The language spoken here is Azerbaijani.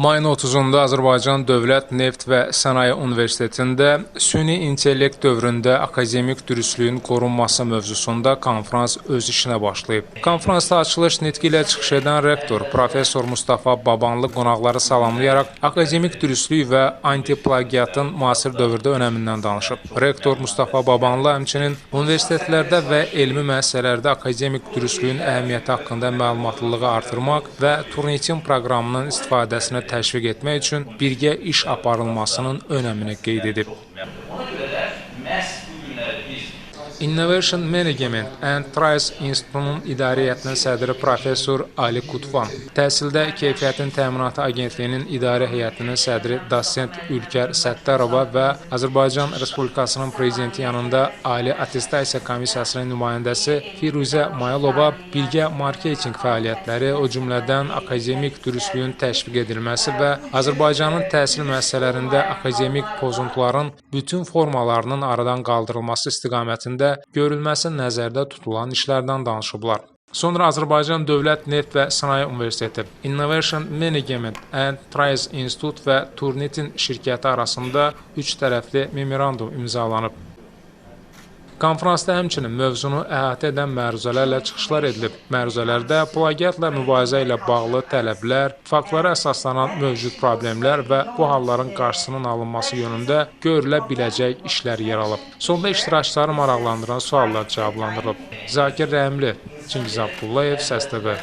Mayın 30-da Azərbaycan Dövlət Neft və Sənaye Universitetində süni intellekt dövründə akademik dürüstlüyün qorunması mövzusunda konfrans öz işinə başlayıb. Konfransda açılış nitqi ilə çıxış edən rektor professor Mustafa Babanlı qonaqları salamlayaraq akademik dürüstlük və antiplagiatın müasir dövrdə önəmindən danışıb. Rektor Mustafa Babanlı həmçinin universitetlərdə və elmi müəssisələrdə akademik dürüstlüyün əhəmiyyəti haqqında məlumatlılığı artırmaq və Turnitin proqramının istifadəsini təşviq etmək üçün birgə iş aparılmasının önəmini qeyd edib. Innovation Management and Trials İnstitutunun idarə heyətinin sədri professor Ali Qutvan, təhsildə keyfiyyətin təminatı agentliyinin idarə heyətinin sədri dosent Ülkər Səttarova və Azərbaycan Respublikasının prezidenti yanında Ali Attestasiya Komissiyasının nümayəndəsi Firuzə Mayalova birgə marketinq fəaliyyətləri, o cümlədən akademik dürüstlüyün təşviq edilməsi və Azərbaycanın təhsil müəssisələrində akademik pozuntuların bütün formalarının aradan qaldırılması istiqamətində görülməsi nəzərdə tutulan işlərdən danışıblar. Sonra Azərbaycan Dövlət Neft və Sənaye Universiteti, Innovation Management and Trials Institute və Turnitin şirkəti arasında üç tərəfli memorandum imzalanıb. Konfransda həmçinin mövzunu əhatə edən məruzələrlə çıxışlar edilib. Məruzələrdə plagiatla mübarizə ilə bağlı tələblər, faktlara əsaslanan mövcud problemlər və bu halların qarşısının alınması yönündə görülə biləcək işlər yer alıb. Sonda iştirakçıları maraqlandıran suallar cavablandırılıb. Zakir Rəhimli, Çingiz Abdullayev, Səs TV.